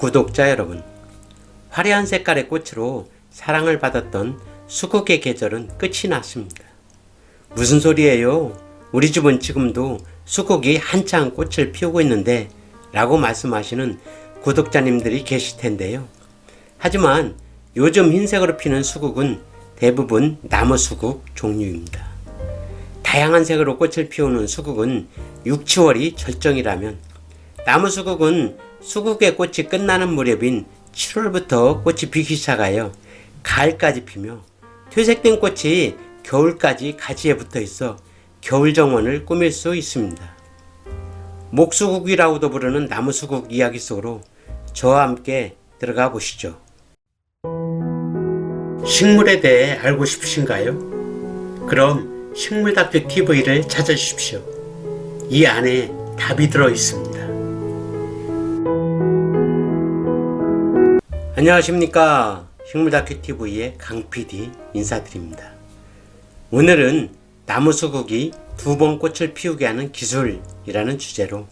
구독자 여러분, 화려한 색깔의 꽃으로 사랑을 받았던 수국의 계절은 끝이 났습니다. 무슨 소리예요? 우리 집은 지금도 수국이 한창 꽃을 피우고 있는데 라고 말씀하시는 구독자님들이 계실 텐데요. 하지만 요즘 흰색으로 피는 수국은 대부분 나무 수국 종류입니다. 다양한 색으로 꽃을 피우는 수국은 6, 7월이 절정이라면 나무 수국은 수국의 꽃이 끝나는 무렵인 7월부터 꽃이 피기 시작하여 가을까지 피며 퇴색된 꽃이 겨울까지 가지에 붙어 있어 겨울 정원을 꾸밀 수 있습니다. 목수국이라고도 부르는 나무수국 이야기 속으로 저와 함께 들어가 보시죠. 식물에 대해 알고 싶으신가요? 그럼 식물다큐 TV를 찾아주십시오. 이 안에 답이 들어 있습니다. 안녕하십니까. 식물다큐 TV의 강PD 인사드립니다. 오늘은 나무 수국이 두 번 꽃을 피우게 하는 기술이라는 주제로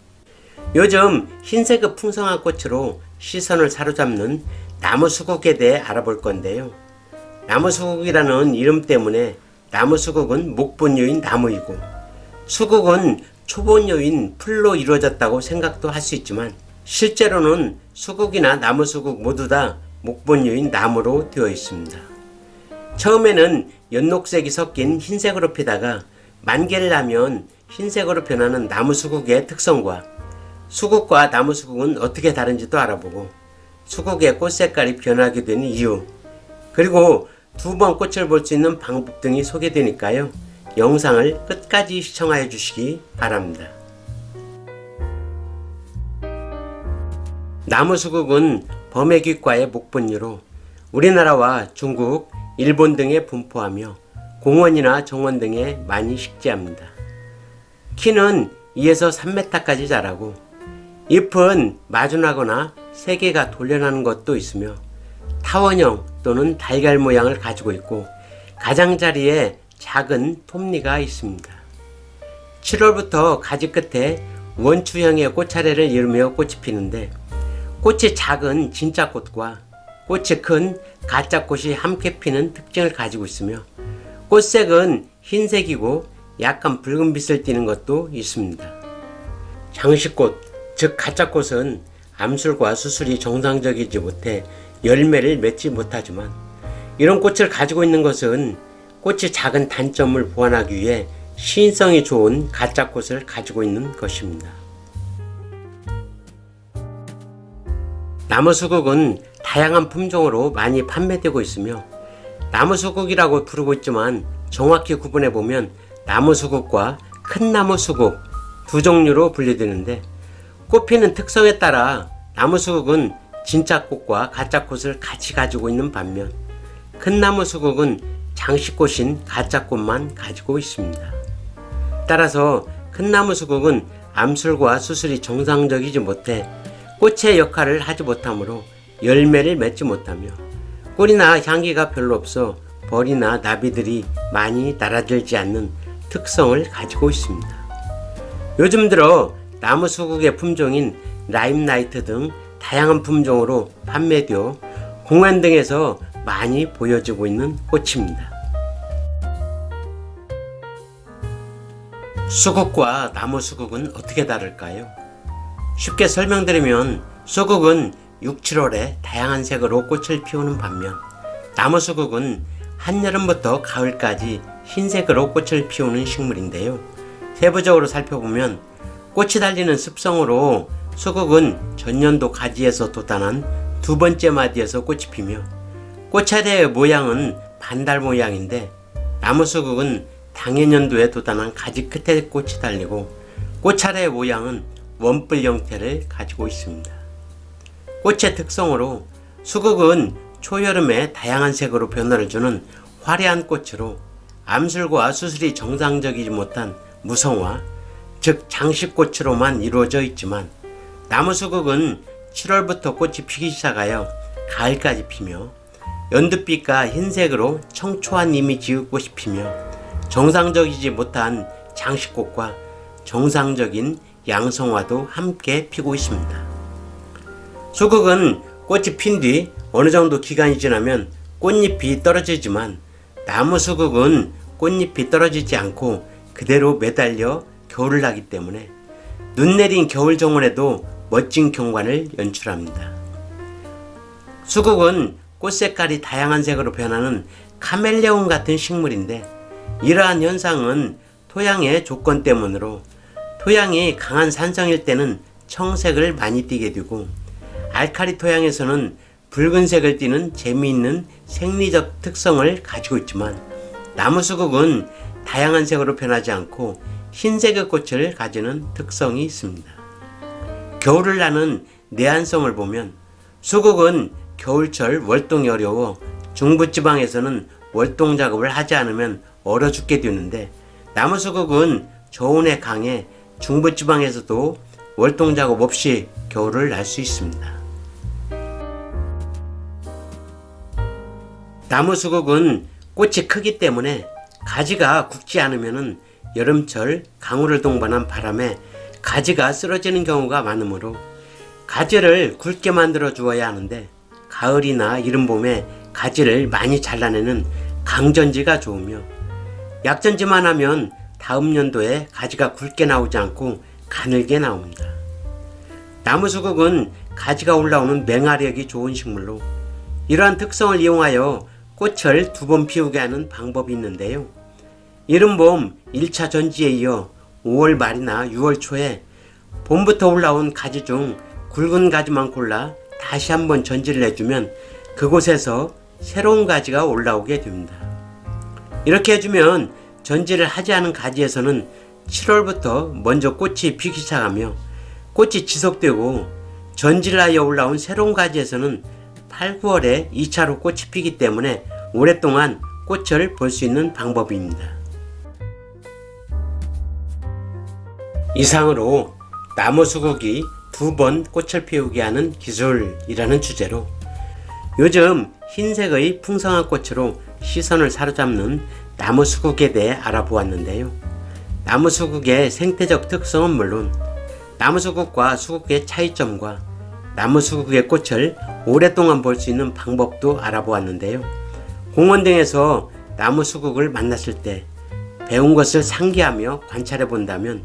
요즘 흰색의 풍성한 꽃으로 시선을 사로잡는 나무 수국에 대해 알아볼 건데요. 나무 수국이라는 이름 때문에 나무 수국은 목본류인 나무이고 수국은 초본류인 풀로 이루어졌다고 생각도 할 수 있지만 실제로는 수국이나 나무 수국 모두 다 목본류인 나무로 되어 있습니다. 처음에는 연녹색이 섞인 흰색으로 피다가 만개를 하면 흰색으로 변하는 나무 수국의 특성과 수국과 나무 수국은 어떻게 다른지도 알아보고 수국의 꽃 색깔이 변하게 되는 이유 그리고 두 번 꽃을 볼 수 있는 방법 등이 소개되니까요. 영상을 끝까지 시청하여 주시기 바랍니다. 나무 수국은 범해귀과의 목본류로 우리나라와 중국, 일본 등에 분포하며 공원이나 정원 등에 많이 식재합니다. 키는 2에서 3m까지 자라고 잎은 마준하거나 세 개가 돌려나는 것도 있으며 타원형 또는 달걀 모양을 가지고 있고 가장자리에 작은 톱니가 있습니다. 7월부터 가지 끝에 원추형의 꽃차례를 이루며 꽃이 피는데 꽃이 작은 진짜 꽃과 꽃이 큰 가짜 꽃이 함께 피는 특징을 가지고 있으며 꽃색은 흰색이고 약간 붉은 빛을 띠는 것도 있습니다. 장식꽃, 즉 가짜 꽃은 암술과 수술이 정상적이지 못해 열매를 맺지 못하지만 이런 꽃을 가지고 있는 것은 꽃이 작은 단점을 보완하기 위해 시인성이 좋은 가짜 꽃을 가지고 있는 것입니다. 나무 수국은 다양한 품종으로 많이 판매되고 있으며 나무 수국이라고 부르고 있지만 정확히 구분해 보면 나무 수국과 큰 나무 수국 두 종류로 분류되는데 꽃피는 특성에 따라 나무 수국은 진짜 꽃과 가짜 꽃을 같이 가지고 있는 반면 큰 나무 수국은 장식꽃인 가짜 꽃만 가지고 있습니다. 따라서 큰 나무 수국은 암술과 수술이 정상적이지 못해 꽃의 역할을 하지 못하므로 열매를 맺지 못하며 꿀이나 향기가 별로 없어 벌이나 나비들이 많이 날아들지 않는 특성을 가지고 있습니다. 요즘 들어 나무 수국의 품종인 라임나이트 등 다양한 품종으로 판매되어 공원 등에서 많이 보여지고 있는 꽃입니다. 수국과 나무 수국은 어떻게 다를까요? 쉽게 설명드리면 수국은 6, 7월에 다양한 색으로 꽃을 피우는 반면 나무 수국은 한여름부터 가을까지 흰색으로 꽃을 피우는 식물인데요. 세부적으로 살펴보면 꽃이 달리는 습성으로 수국은 전년도 가지에서 돋아난 두 번째 마디에서 꽃이 피며 꽃차례의 모양은 반달 모양인데 나무 수국은 당해년도에 돋아난 가지 끝에 꽃이 달리고 꽃차례의 모양은 원뿔 형태를 가지고 있습니다. 꽃의 특성으로 수국은 초여름에 다양한 색으로 변화를 주는 화려한 꽃으로 암술과 수술이 정상적이지 못한 무성화, 즉 장식꽃으로만 이루어져 있지만 나무 수국은 7월부터 꽃이 피기 시작하여 가을까지 피며 연두빛과 흰색으로 청초한 이미지의 꽃이 피며 정상적이지 못한 장식꽃과 정상적인 양성화도 함께 피고 있습니다. 수국은 꽃이 핀 뒤 어느 정도 기간이 지나면 꽃잎이 떨어지지만 나무 수국은 꽃잎이 떨어지지 않고 그대로 매달려 겨울을 나기 때문에 눈 내린 겨울 정원에도 멋진 경관을 연출합니다. 수국은 꽃 색깔이 다양한 색으로 변하는 카멜레온 같은 식물인데 이러한 현상은 토양의 조건 때문으로 토양이 강한 산성일 때는 청색을 많이 띠게 되고 알카리 토양에서는 붉은색을 띠는 재미있는 생리적 특성을 가지고 있지만 나무 수국은 다양한 색으로 변하지 않고 흰색의 꽃을 가지는 특성이 있습니다. 겨울을 나는 내한성을 보면 수국은 겨울철 월동이 어려워 중부지방에서는 월동 작업을 하지 않으면 얼어 죽게 되는데 나무 수국은 저온에 강해 중부지방에서도 월동 작업 없이 겨울을 날 수 있습니다. 나무 수국은 꽃이 크기 때문에 가지가 굵지 않으면 여름철 강우를 동반한 바람에 가지가 쓰러지는 경우가 많으므로 가지를 굵게 만들어 주어야 하는데 가을이나 이른 봄에 가지를 많이 잘라내는 강전지가 좋으며 약전지만 하면 다음 연도에 가지가 굵게 나오지 않고 가늘게 나옵니다. 나무 수국은 가지가 올라오는 맹아력이 좋은 식물로 이러한 특성을 이용하여 꽃을 두 번 피우게 하는 방법이 있는데요. 이른 봄 1차 전지에 이어 5월 말이나 6월 초에 봄부터 올라온 가지 중 굵은 가지만 골라 다시 한번 전지를 해주면 그곳에서 새로운 가지가 올라오게 됩니다. 이렇게 해주면 전지를 하지 않은 가지에서는 7월부터 먼저 꽃이 피기 시작하며 꽃이 지속되고 전지를 하여 올라온 새로운 가지에서는 8, 9월에 2차로 꽃이 피기 때문에 오랫동안 꽃을 볼 수 있는 방법입니다. 이상으로 나무 수국이 두 번 꽃을 피우게 하는 기술이라는 주제로 요즘 흰색의 풍성한 꽃으로 시선을 사로잡는 나무 수국에 대해 알아보았는데요. 나무 수국의 생태적 특성은 물론 나무 수국과 수국의 차이점과 나무 수국의 꽃을 오랫동안 볼 수 있는 방법도 알아보았는데요. 공원 등에서 나무 수국을 만났을 때 배운 것을 상기하며 관찰해 본다면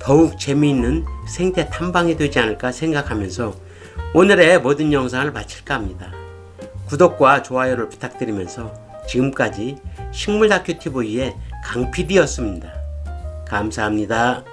더욱 재미있는 생태 탐방이 되지 않을까 생각하면서 오늘의 모든 영상을 마칠까 합니다. 구독과 좋아요를 부탁드리면서 지금까지 식물 다큐 TV의 강 PD였습니다. 감사합니다.